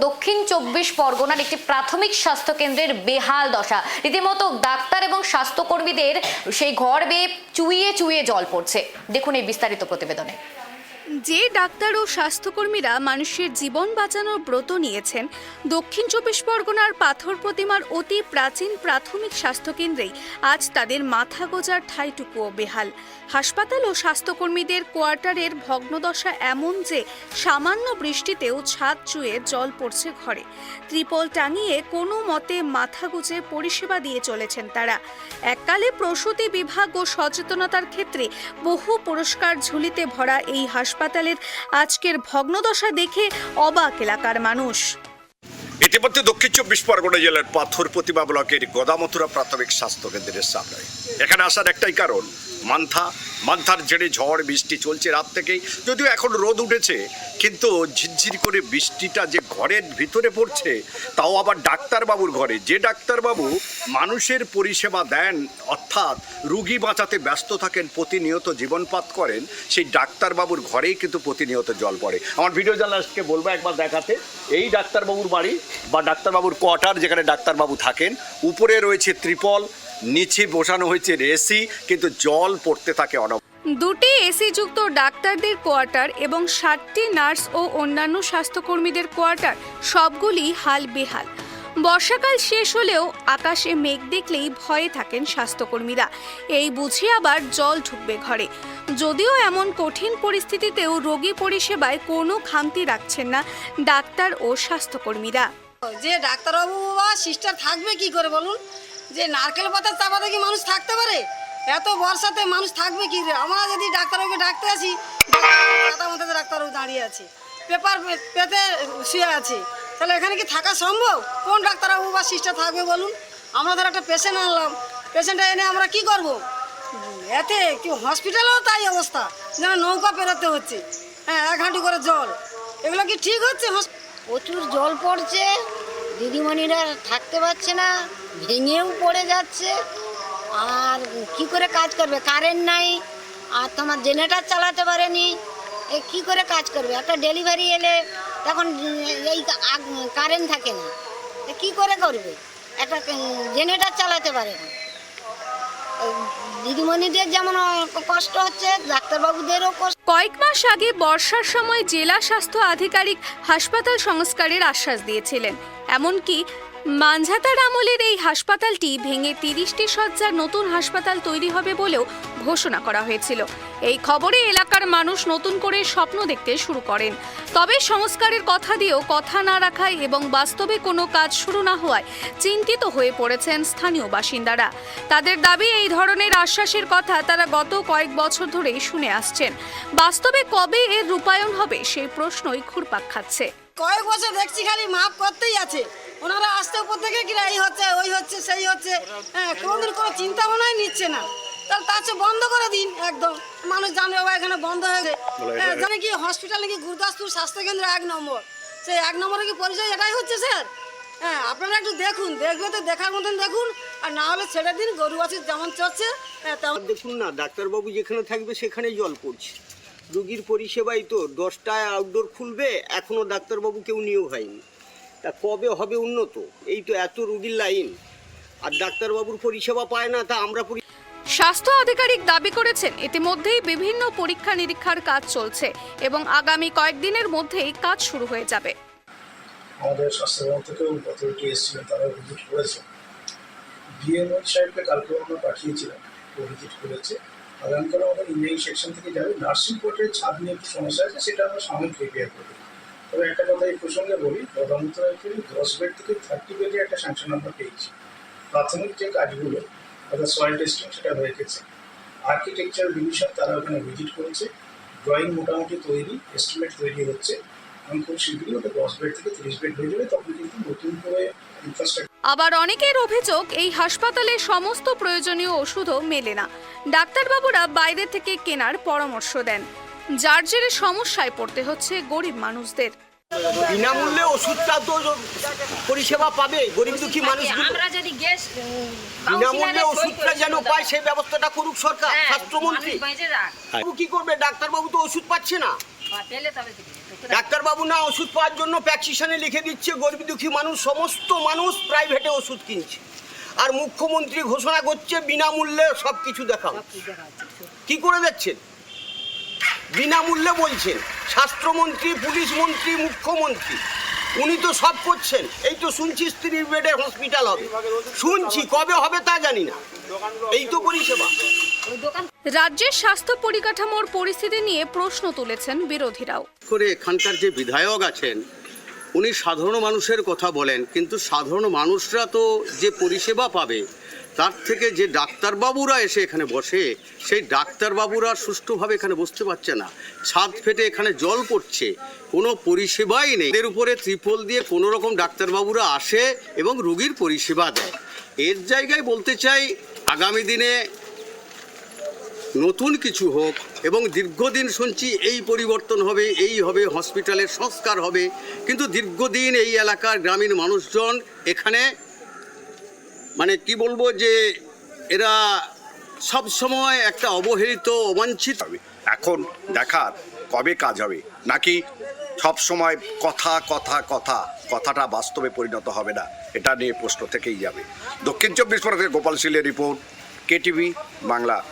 দক্ষিণ চব্বিশ পরগনার একটি প্রাথমিক স্বাস্থ্য কেন্দ্রের বেহাল দশা। রীতিমতো ডাক্তার এবং স্বাস্থ্যকর্মীদের সেই ঘর বেয়ে চুইয়ে চুইয়ে জল পড়ছে। দেখুন এই বিস্তারিত প্রতিবেদনে। যে ডাক্তার ও স্বাস্থ্যকর্মীরা মানুষের জীবন বাঁচানোর ব্রত নিয়েছেন, দক্ষিণ চব্বিশ পরগনার পাথর প্রতিমার অতি প্রাচীন প্রাথমিক স্বাস্থ্যকেন্দ্রেই আজ তাদের মাথা গোজার ঠাইটুকুও বেহাল। হাসপাতাল ও স্বাস্থ্যকর্মীদের কোয়ার্টারের ভগ্নদশা এমন যে সামান্য বৃষ্টিতেও ছাদ চুয়ে জল পড়ছে ঘরে। ত্রিপল টাঙিয়ে কোনো মতে মাথা গুজে পরিষেবা দিয়ে চলেছেন তারা। এককালে প্রসূতি বিভাগ ও সচেতনতার ক্ষেত্রে বহু পুরস্কার ঝুলিতে ভরা এই হাসপাতালের আজকের ভগ্নদশা দেখে অবাক এলাকার মানুষ। ইতিমধ্যে দক্ষিণ চব্বিশ পরগনা জেলার পাথর প্রতিমা ব্লকের গদামথুরা প্রাথমিক স্বাস্থ্য কেন্দ্রের সামনে। এখানে আসার একটাই কারণ মান্থা, মান্থার জেরে ঝড়, বৃষ্টি চলছে রাত থেকেই। যদিও এখন রোদ উঠেছে, কিন্তু ঝিরঝির করে বৃষ্টিটা যে ঘরের ভিতরে পড়ছে, তাও আবার ডাক্তারবাবুর ঘরে। যে ডাক্তারবাবু মানুষের পরিষেবা দেন, অর্থাৎ রুগী বাঁচাতে ব্যস্ত থাকেন, প্রতিনিয়ত জীবনপাত করেন, সেই ডাক্তারবাবুর ঘরেই কিন্তু প্রতিনিয়ত জল পড়ে। আমার ভিডিও জার্নালিস্টকে বলব একবার দেখাতে, এই ডাক্তারবাবুর বাড়ি বা ডাক্তারবাবুর কোয়ার্টার যেখানে ডাক্তারবাবু থাকেন, উপরে রয়েছে ত্রিপল নিচে বসানো হয়েছে এসি কিন্তু জল পড়তে থাকে অন দুটি এসি যুক্ত ডাক্তারদের কোয়ার্টার এবং ষাটটি নার্স ও অন্যান্য স্বাস্থ্যকর্মীদের কোয়ার্টার সবগুলি হাল বেহাল। বর্ষাকাল শেষ হলেও আকাশে মেঘ দেখলেই ভয়ে থাকেন স্বাস্থ্যকর্মীরা। এই বুঝে আবার জল ঢুকবে ঘরে। যদিও এমন কঠিন পরিস্থিতিতেও রোগী পরিষেবায় কোনো খামতি রাখছেন না ডাক্তার ও স্বাস্থ্যকর্মীরা। যে ডাক্তারবাবু বা সিস্টার থাকবে কি করে বলুন? যে নারকেল পাতার চাপাতে কি মানুষ থাকতে পারে? এত বর্ষাতে মানুষ থাকবে কি করে আমরা যদি ডাক্তারবাবুকে ডাকতে আসি ডাক্তার মধ্যে ডাক্তারবাবু দাঁড়িয়ে আছে, পেপার পেতে শুয়ে আছে, তাহলে এখানে কি থাকা সম্ভব? কোন ডাক্তারবাবু বা সিস্টার থাকবে বলুন? আমরা ধর একটা পেশেন্ট আনলাম পেশেন্টটা এনে আমরা কি করব? এতে কি হসপিটালেও তাই অবস্থা, যেন নৌকা পেরোতে হচ্ছে। হ্যাঁ এক হাঁটু করে জল। এগুলো কি ঠিক হচ্ছে? প্রচুর জল পড়ছে, দিদিমণিরা থাকতে পারছে না। ভেঙেও পড়ে যাচ্ছে। আর কি করে কাজ করবে? কারেন্ট নাই, আর তোমার জেনারেটার চালাতে পারেনি। এ কি করে কাজ করবে? একটা ডেলিভারি এলে তখন এই কারেন্ট থাকে না। কি করে করবে? একটা জেনারেটার চালাতে পারে না। দিদিমণিদের যেমন কষ্ট হচ্ছে, ডাক্তারবাবুদেরও কষ্ট। কয়েক মাস আগে বর্ষার সময় জেলা স্বাস্থ্য আধিকারিক হাসপাতাল সংস্কারের আশ্বাস দিয়েছিলেন। এমনকি মানঝাতার আমলের এই হাসপাতালটি ভেঙে তিরিশটি শয্যার নতুন হাসপাতাল তৈরি হবে বলেও ঘোষণা করা হয়েছিল। এই খবরে এলাকার মানুষ নতুন করে স্বপ্ন দেখতে শুরু করেন। তবে সংস্কারের কথা দিয়েও কথা না রাখায় এবং বাস্তবে কোনো কাজ শুরু না হওয়ায় চিন্তিত হয়ে পড়েছেন স্থানীয় বাসিন্দারা। তাদের দাবি, এই ধরনের আশ্বাসের কথা তারা গত কয়েক বছর ধরেই শুনে আসছেন। বাস্তবে কবে এর রূপায়ণ হবে সেই প্রশ্নই ঘুরপাক খাচ্ছে। কয়েক বছর দেখছি খালি মাপ করতেই আছে। ওনারা আসতে উপর থেকে কিনা এই হচ্ছে ওই হচ্ছে সেই হচ্ছে। হ্যাঁ কোনোদিন কোনো চিন্তা ভাবনাই নিচ্ছে না। তাহলে তার চেয়ে বন্ধ করে দিন একদম। মানুষ জানবে বাবা এখানে বন্ধ হয়েছে হ্যাঁ জানে কি হসপিটাল নাকি গুরদাসপুর স্বাস্থ্যকেন্দ্র এক নম্বর। সেই এক নম্বরে কি পরিচয় এটাই হচ্ছে স্যার? হ্যাঁ আপনারা একটু দেখুন দেখবে তো দেখার মতন দেখুন। আর না হলে ছেড়ে দিন গরু আছে যেমন চড়ছে হ্যাঁ তেমন দেখুন না ডাক্তারবাবু যেখানে থাকবে সেখানে জল পড়ছে। রুগীর পরিষেবাই তো দশটায় আউটডোর খুলবে এখনও ডাক্তারবাবু কেউ নিয়োগ হয়নি। তা কবে হবে উন্নত? এই তো এত রুগীর লাইন। আর ডাক্তারবাবুর পরিষেবা পায় না তা আমরা স্বাস্থ্য আধিকারিক দাবি করেছেন ইতিমধ্যেই বিভিন্ন পরীক্ষা নিরীক্ষার কাজ চলছে এবং আগামী কয়েকদিনের মধ্যেই কাজ শুরু হয়ে যাবে। আমাদের স্বাস্থ্যভবন থেকেও অথরিটি এসেছিলেন তারা ভিজিট করেছেন। ডিএমও সাহেবকে কালকে আমরা পাঠিয়েছিলাম ও ভিজিট করেছে। আগামীকাল আমাদের ইঞ্জিনিয়ারিং সেকশন থেকে যাবে। নার্সিং কোর্টের ছাদ নিয়ে একটু সমস্যা আছে, সেটা আমরা সাময়িক রিপেয়ার করব। তবে একটা কথা এই প্রসঙ্গে বলি প্রধানত দশ বেড থেকে থার্টি বেডে একটা স্যাংশন আমরা পেয়েছি। প্রাথমিক যে কাজগুলো, অর্থাৎ সয়েল টেস্টিং সেটা হয়ে গেছে। আর্কিটেকচার ডিভিশন তারা ওখানে ভিজিট করেছে। ড্রয়িং মোটামুটি তৈরি এস্টিমেট তৈরি হচ্ছে। আমি খুব শীঘ্রই ওটা দশ বেড থেকে তিরিশ বেড হয়ে যাবে, তখন কিন্তু নতুন করে ইনফ্রাস্ট্রাকচার আবার অনেকের অভিযোগ এই হাসপাতালে সমস্ত প্রয়োজনীয় ওষুধও মেলে না। ডাক্তারবাবুরা বাইরে থেকে কেনার পরামর্শ দেন। যার জেরে সমস্যায় পড়তে হচ্ছে গরিব মানুষদের। বিনামূল্যে ওষুধটা তো পরিষেবা পাবে গরিব দুঃখী মানুষ আমরা যদি গ্যাস বিনামূল্যে ওষুধটা যেন পায় সেই ব্যবস্থাটা করুক সরকার হ্যাঁ, স্বাস্থ্যমন্ত্রী। কি করবে? ডাক্তারবাবু তো ওষুধ পাচ্ছে না। ডাক্তারবাবু না ওষুধ পাওয়ার জন্য প্যাকসিশনে লিখে দিচ্ছে, গরিব দুঃখী মানুষ, সমস্ত মানুষ প্রাইভেটে ওষুধ কিনছে। আর মুখ্যমন্ত্রী ঘোষণা করছে, বিনামূল্যে সব কিছু দেখা কি করে দেখছেন? বিনামূল্যে বলছেন, স্বাস্থ্যমন্ত্রী, পুলিশ মন্ত্রী, মুখ্যমন্ত্রী। উনি তো সব করছেন। এই তো শুনছি স্ত্রীর বেডে হসপিটাল হবে। শুনছি কবে হবে তা জানি না। এই তো পরিষেবা। রাজ্যের স্বাস্থ্য পরিকাঠামোর পরিস্থিতি নিয়ে প্রশ্ন তুলেছেন বিরোধীরাও। করে এখানকার যে বিধায়ক আছেন উনি সাধারণ মানুষের কথা বলেন কিন্তু সাধারণ মানুষরা তো যে পরিষেবা পাবে তার থেকে যে ডাক্তারবাবুরা এসে এখানে বসে, সেই ডাক্তারবাবুরা সুষ্ঠুভাবে এখানে বসতে পারছে না। ছাদ ফেটে এখানে জল পড়ছে। কোনো পরিষেবাই নেই। এর উপরে ত্রিপল দিয়ে কোনো রকম ডাক্তারবাবুরা আসে এবং রুগীর পরিষেবা দেয়। এর জায়গায় বলতে চাই, আগামী দিনে নতুন কিছু হোক এবং দীর্ঘদিন শুনছি এই পরিবর্তন হবে, এই হবে, হসপিটালের সংস্কার হবে। কিন্তু দীর্ঘদিন এই এলাকার গ্রামীণ মানুষজন এখানে মানে কি বলব যে এরা সব সময় একটা অবহেলিত, অবাঞ্ছিত। হবে। এখন দেখার কবে কাজ হবে? নাকি সব সময় কথা কথা কথা, কথাটা বাস্তবে পরিণত হবে না? এটা নিয়ে প্রশ্ন থেকেই যাবে। দক্ষিণ চব্বিশ পরগনা থেকে গোপাল সিলের রিপোর্ট কেটিভি বাংলা।